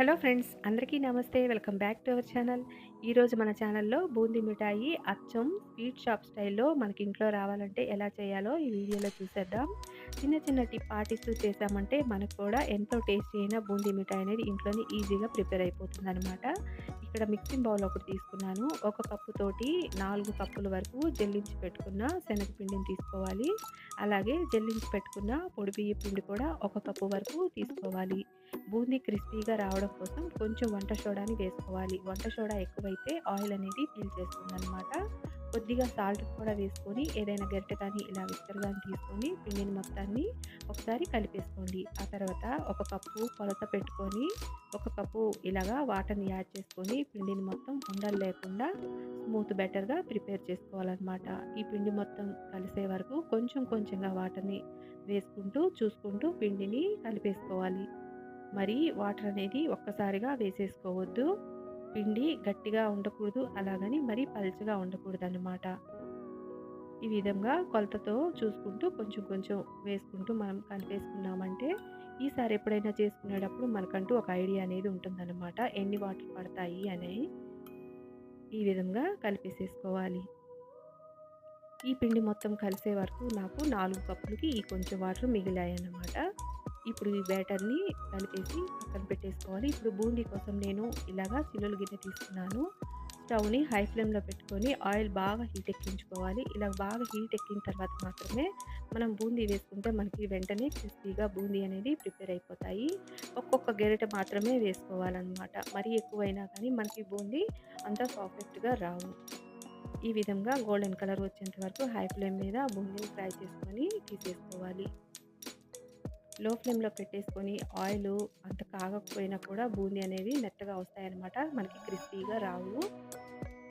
Hello friends అందరికీ నమస్తే. Welcome back to our channel. ఈరోజు మన ఛానల్లో బూందీ మిఠాయి అచ్చం స్వీట్ షాప్ స్టైల్లో మనకి ఇంట్లో రావాలంటే ఎలా చేయాలో ఈ వీడియోలో చూసేద్దాం. చిన్న చిన్న టిప్ పాటిస్తూ చేసామంటే మనకు కూడా ఎంతో టేస్టీ అయిన బూందీ మిఠాయి అనేది ఇంట్లోనే ఈజీగా ప్రిపేర్ అయిపోతుంది అనమాట ఇక్కడ మిక్సింగ్ బౌల్ ఒకటి తీసుకున్నాను. ఒక కప్పుతోటి నాలుగు కప్పుల వరకు జల్లించి పెట్టుకున్న శనగపిండిని తీసుకోవాలి. అలాగే జల్లించి పెట్టుకున్న పొడి బియ్య పిండి కూడా ఒక కప్పు వరకు తీసుకోవాలి. బూందీ క్రిస్పీగా రావడం కోసం కొంచెం వంట సోడాని వేసుకోవాలి. వంట సోడా ఎక్కువైతే ఆయిల్ అనేది పీల్చేస్తుంది అనమాట కొద్దిగా సాల్ట్ కూడా వేసుకొని ఏదైనా గరిటె కానీ ఇలా విస్తర్ కానీ తీసుకొని పిండిని మొత్తాన్ని ఒకసారి కలిపేసుకోండి. ఆ తర్వాత ఒక కప్పు కొలత పెట్టుకొని ఒక కప్పు ఇలాగా వాటర్ని యాడ్ చేసుకొని పిండిని మొత్తం ఉండలు లేకుండా స్మూత్ బెటర్గా ప్రిపేర్ చేసుకోవాలన్నమాట. ఈ పిండి మొత్తం కలిసే వరకు కొంచెం కొంచెంగా వాటర్ని వేసుకుంటూ చూసుకుంటూ పిండిని కలిపేసుకోవాలి. మరి వాటర్ అనేది ఒక్కసారిగా వేసేసుకోవద్దు. పిండి గట్టిగా ఉండకూడదు. అలాగని మరీ పలుచగా ఉండకూడదు అన్నమాట ఈ విధంగా కొలతతో చూసుకుంటూ కొంచెం కొంచెం వేసుకుంటూ మనం కలిపేసుకున్నామంటే ఈసారి ఎప్పుడైనా చేసుకునేటప్పుడు మనకంటూ ఒక ఐడియా అనేది ఉంటుందన్నమాట. ఎన్ని వాటర్ పడతాయి అనేవి ఈ విధంగా కలిపేసేసుకోవాలి. ఈ పిండి మొత్తం కలిసే వరకు నాకు నాలుగు కప్పులకి ఈ కొంచెం వాటర్ మిగిలాయి అన్నమాట ఇప్పుడు ఈ బ్యాటర్ని కలిపేసి పక్కన పెట్టేసుకోవాలి. ఇప్పుడు బూందీ కోసం నేను ఇలాగా చిల్లులు గిన్నె తీసుకున్నాను. స్టవ్ని హై ఫ్లేమ్లో పెట్టుకొని ఆయిల్ బాగా హీట్ ఎక్కించుకోవాలి. ఇలా బాగా హీట్ ఎక్కిన తర్వాత మాత్రమే మనం బూందీ వేసుకుంటే మనకి వెంటనే క్రిస్పీగా బూందీ అనేది ప్రిపేర్ అయిపోతాయి. ఒక్కొక్క గెరిట మాత్రమే వేసుకోవాలన్నమాట. మరీ ఎక్కువైనా కానీ మనకి బూందీ అంత సాఫెక్ట్గా రావు. ఈ విధంగా గోల్డెన్ కలర్ వచ్చేంత వరకు హై ఫ్లేమ్ మీద బూందీని ఫ్రై చేసుకొని తీసేసుకోవాలి. లో ఫ్లేమ్లో పెట్టేసుకొని ఆయిల్ అంత కాగకపోయినా కూడా బూందీ అనేవి మెత్తగా వస్తాయన్నమాట. మనకి క్రిస్పీగా రావు.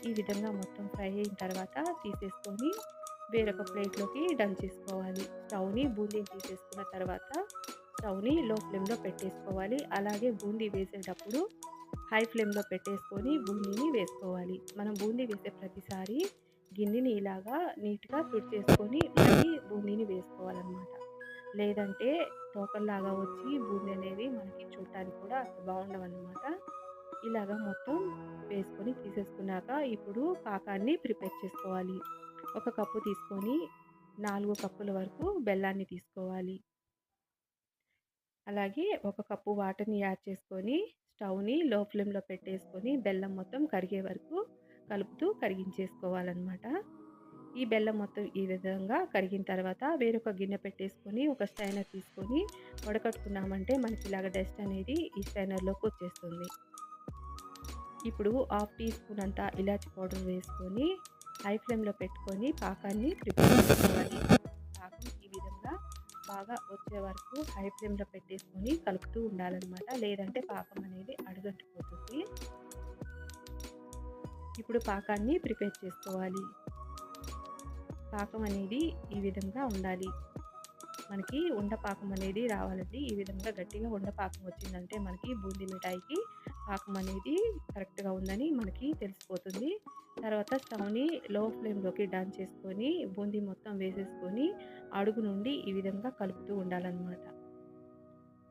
ఈ విధంగా మొత్తం ఫ్రై అయిన తర్వాత తీసేసుకొని వేరొక ప్లేట్లోకి డన్ చేసుకోవాలి. స్టవ్ని బూందీని తీసేసుకున్న తర్వాత స్టవ్ని లో ఫ్లేమ్లో పెట్టేసుకోవాలి. అలాగే బూందీ వేసేటప్పుడు హై ఫ్లేమ్లో పెట్టేసుకొని బూందీని వేసుకోవాలి. మనం బూందీ వేసే ప్రతిసారి గిన్నెని ఇలాగా నీట్గా చేసుకొని మళ్ళీ బూందీని వేసుకోవాలన్నమాట. లేదంటే తోకల్లాగా వచ్చి బూందీ అనేది మనకి చూడటానికి కూడా అసలు బాగుండవన్నమాట. ఇలాగా మొత్తం వేసుకొని తీసేసుకున్నాక ఇప్పుడు పాకాన్ని ప్రిపేర్ చేసుకోవాలి. ఒక కప్పు తీసుకొని నాలుగు కప్పుల వరకు బెల్లాన్ని తీసుకోవాలి. అలాగే ఒక కప్పు వాటర్ని యాడ్ చేసుకొని స్టవ్ని లో ఫ్లేమ్లో పెట్టేసుకొని బెల్లం మొత్తం కరిగే వరకు కలుపుతూ కరిగించేసుకోవాలన్నమాట. ఈ బెల్లం మొత్తం ఈ విధంగా కరిగిన తర్వాత వేరొక గిన్నె పెట్టేసుకొని ఒక స్టైనర్ తీసుకొని వడకట్టుకున్నామంటే మనకి ఇలాగ డస్ట్ అనేది ఈ స్టైనర్లోకి వచ్చేస్తుంది. ఇప్పుడు హాఫ్ టీ స్పూన్ అంతా ఇలాచి పౌడర్ వేసుకొని హై ఫ్లేమ్లో పెట్టుకొని పాకాన్ని ప్రిపేర్ చేసుకోవాలి. పాకం ఈ విధంగా బాగా వచ్చే వరకు హై ఫ్లేమ్లో పెట్టేసుకొని కలుపుతూ ఉండాలన్నమాట. లేదంటే పాకం అనేది అడుగట్టుపోతుంది ఇప్పుడు పాకాన్ని ప్రిపేర్ చేసుకోవాలి. పాకం అనేది ఈ విధంగా ఉండాలి. మనకి ఉండపాకం అనేది రావాలండి. ఈ విధంగా గట్టిగా ఉండపాకం వచ్చిందంటే మనకి బూందీ మిఠాయికి పాకం అనేది కరెక్ట్గా ఉందని మనకి తెలిసిపోతుంది. తర్వాత స్టవ్ని లో ఫ్లేమ్లోకి డన్ చేసుకొని బూందీ మొత్తం వేసేసుకొని అడుగు నుండి ఈ విధంగా కలుపుతూ ఉండాలన్నమాట.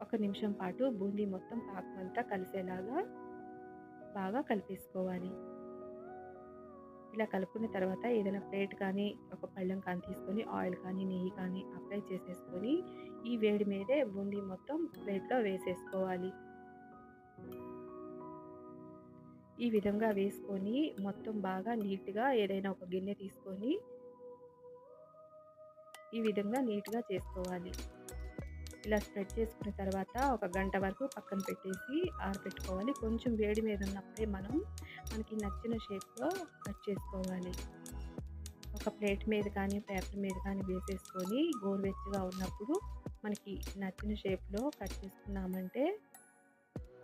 ఒక నిమిషం పాటు బూందీ మొత్తం పాకం అంతా కలిసేలాగా బాగా కలిపేసుకోవాలి. ఇలా కలుపుకున్న తర్వాత ఏదైనా ప్లేట్ కానీ ఒక పళ్ళెం కానీ తీసుకొని ఆయిల్ కానీ నెయ్యి కానీ అప్లై చేసేసుకొని ఈ వేడి మీదే బూందీ మొత్తం ప్లేట్లో వేసేసుకోవాలి. ఈ విధంగా వేసుకొని మొత్తం బాగా నీట్గా ఏదైనా ఒక గిన్నె తీసుకొని ఈ విధంగా నీట్గా చేసుకోవాలి. ఇలా స్ప్రెడ్ చేసుకున్న తర్వాత ఒక గంట వరకు పక్కన పెట్టేసి ఆరబెట్టుకోవాలి. కొంచెం వేడి మీద ఉన్నప్పుడే మనం మనకి నచ్చిన షేప్లో కట్ చేసుకోవాలి. ఒక ప్లేట్ మీద కానీ పేపర్ మీద కానీ వేసేసుకొని గోరువెచ్చగా ఉన్నప్పుడు మనకి నచ్చిన షేప్లో కట్ చేసుకున్నామంటే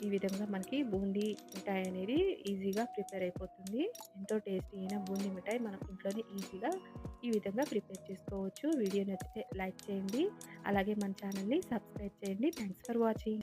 ఈ విధంగా మనకి బూందీ మిఠాయి అనేది ఈజీగా ప్రిపేర్ అయిపోతుంది. ఎంతో టేస్టీ అయిన బూందీ మిఠాయి మనం ఇంట్లోనే ఈజీగా ఈ విధంగా ప్రిపేర్ చేసుకోవచ్చు. వీడియో నచ్చితే లైక్ చేయండి. అలాగే మన ఛానల్ని సబ్స్క్రైబ్ చేయండి. Thanks for watching